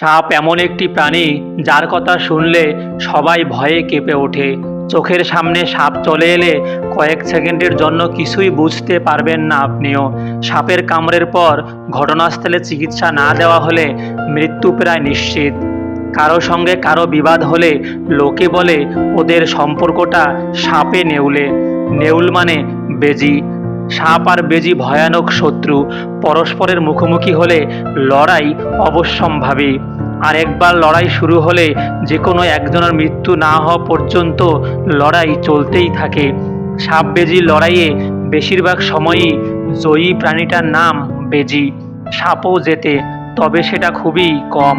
সাপ এমন একটি প্রাণী যার কথা শুনলে সবাই ভয়ে কেঁপে ওঠে। চোখের সামনে সাপ চলে এলে কয়েক সেকেন্ডের জন্য কিছুই বুঝতে পারবেন না আপনিও। সাপের কামড়ের পর ঘটনাস্থলে চিকিৎসা না দেওয়া হলে মৃত্যু প্রায় নিশ্চিত। কারও সঙ্গে কারও বিবাদ হলে লোকে বলে ওদের সম্পর্কটা সাপে নেউলে। নেউল মানে বেজি। সাপ আর বেজি ভয়ানক শত্রু পরস্পরের মুখোমুখি হলে লড়াই অবশ্যম্ভাবী। আর একবার লড়াই শুরু হলে যে কোনো একজনের মৃত্যু না হওয়া পর্যন্ত লড়াই চলতেই থাকে। সাপ বেজির লড়াইয়ে বেশিরভাগ সময়ই জয়ী প্রাণীটার নাম বেজি। সাপও যেতে তবে সেটা খুবই কম।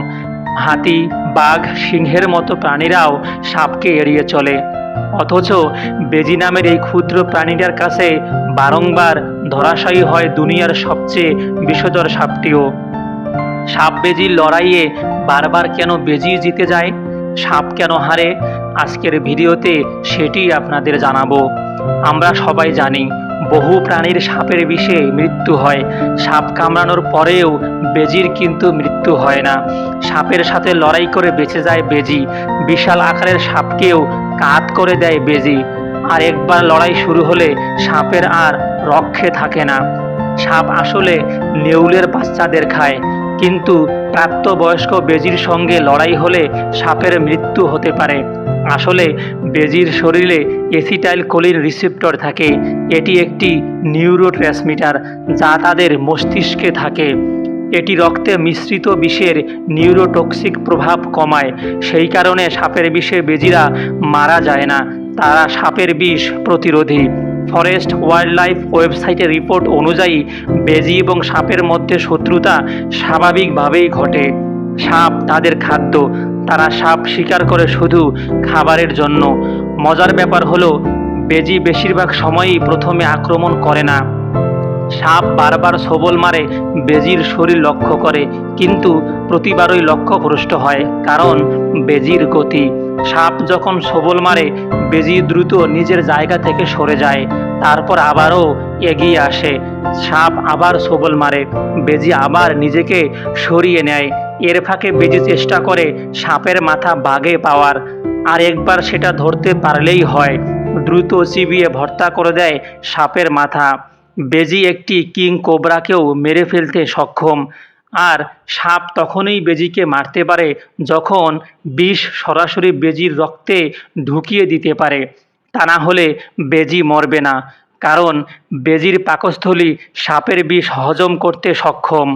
হাতি, বাঘ, সিংহের মতো প্রাণীরাও সাপকে এড়িয়ে চলে। অথচ বেজি নামের এই ক্ষুদ্র প্রাণীটার কাছে বারংবার ধরাশায়ী হয় দুনিয়ার সবচেয়ে বিষধর সাপটিও। সাপ বেজির লড়াইয়ে বারবার কেন বেজি জিতে যায়? সাপ কেন হারে? আজকের ভিডিওতে সেটি আপনাদের জানাব। আমরা সবাই জানি, বহু প্রাণীর সাপের বিষে মৃত্যু হয়। সাপ কামড়ানোর পরেও বেজির কিন্তু মৃত্যু হয় না। সাপের সাথে লড়াই করে বেঁচে যায় বেজি। বিশাল আকারের সাপকেও কাত করে দেয় বেজি। আর একবার লড়াই শুরু হলে সাপের আর রক্ষে থাকে না। সাপ আসলে নেউলের বাচ্চাদের খায়। কিন্তু প্রাপ্তবয়স্ক বেজির সঙ্গে লড়াই হলে সাপের মৃত্যু হতে পারে। আসলে বেজির শরীরে এসিটাইল কোলিন রিসেপ্টর থাকে। এটি একটি নিউরো ট্রান্সমিটার যা তাদের মস্তিষ্কে থাকে। এটি রক্তে মিশ্রিত বিষের নিউরোটক্সিক প্রভাব কমায়। সেই কারণে সাপের বিষে বেজিরা মারা যায় না, তারা সাপের বিষ প্রতিরোধী। ফরেস্ট ওয়াইল্ড লাইফ ওয়েবসাইটের রিপোর্ট অনুযায়ী, বেজি এবং সাপের মধ্যে শত্রুতা স্বাভাবিকভাবেই ঘটে। সাপ তাদের খাদ্য, তারা সাপ শিকার করে শুধু খাবারের জন্য। মজার ব্যাপার হলো, বেজি বেশিরভাগ সময়ই প্রথমে আক্রমণ করে না। সাপ বারবার সবল মারে, বেজির শরীর লক্ষ্য করে, কিন্তু প্রতিবারই লক্ষ্যভ্রষ্ট হয়, কারণ বেজির গতি। সাপ যখন সবল মারে, বেজি দ্রুত নিজের জায়গা থেকে সরে যায়, তারপর আবারও এগিয়ে আসে। সাপ আবার সবল মারে, বেজি আবার নিজেকে সরিয়ে নেয়। এর ফাঁকে বেজি চেষ্টা করে সাপের মাথা বাগে পাওয়ার। আর একবার সেটা ধরতে পারলেই হয়, দ্রুত চিবিয়ে ভর্তা করে দেয় সাপের মাথা। বেজি একটি কিং কোবরাকেও মেরে ফেলতে সক্ষম। আর সাপ তখনই বেজিকে মারতে পারে যখন বিষ সরাসরি বেজির রক্তে ঢুকিয়ে দিতে পারে। তা না হলে বেজি মরবে না, কারণ বেজির পাকস্থলী সাপের বিষ হজম করতে সক্ষম।